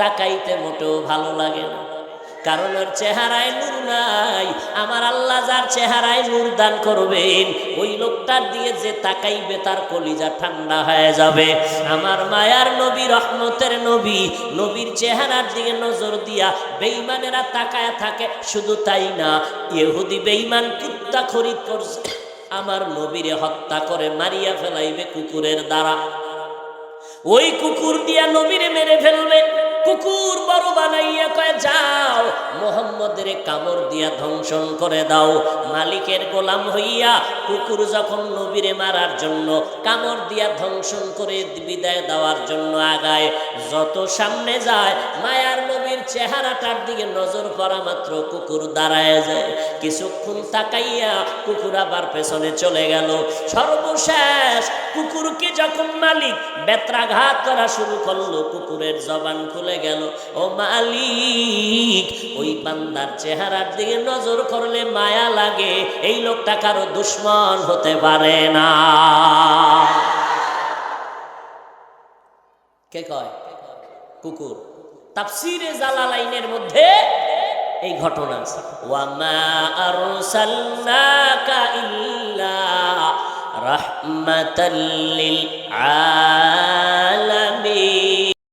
তাকাইতে মোটেও ভালো লাগে না। কারণ ওর চেহারায় নূর নাই। আমার আল্লাহ যার চেহারায় নূর দান করবেন, ওই লোকটার দিয়ে যে তাকাইবে তার কলিজা ঠান্ডা হয়ে যাবে। আমার মায়ার নবী, রহমতের নবী, নবীর চেহারার দিকে নজর দিয়া বেঈমানেরা তাকায় থাকে, শুধু তাই না, ইহুদি বেঈমান কুত্তা খরিদ করছে, আমার নবীরে হত্যা করে মারিয়া ফেলাইবে কুকুরের দ্বারা। ওই কুকুর দিয়া নবীরে মেরে ফেলবে। কুকুর বড় বানাইয়া কয়ে, যাও, মোহাম্মদের কামড় দিয়া ধ্বংসন করে দাও। মালিকের গোলাম হইয়া কুকুর যখন নবীরে মারার জন্য কামড় দিয়া ধ্বংসন করে বিদায় দেওয়ার জন্য আগায়, যত সামনে যায়, মায়ার নবীর চেহারাটার দিকে নজর করা মাত্র কুকুর দাঁড়ায় যায়। কিছুক্ষণ তাকাইয়া কুকুর আবার পেছনে চলে গেল। সর্বশেষ কুকুরকে যখন মালিক বেত্রাঘাত করা শুরু করল, কুকুরের জবান খুলে গেল, ও মালিক, ওই চেহারার দিকে নজর করলে মায়া লাগে, এই লোকটা কারও দুশ্মন হতে পারে না। কে কয়? কুকুর। মধ্যে এই ঘটনা আছে। ওয়ামা আরসালনাকা ইল্লা রাহমাতাল লিল আলামিন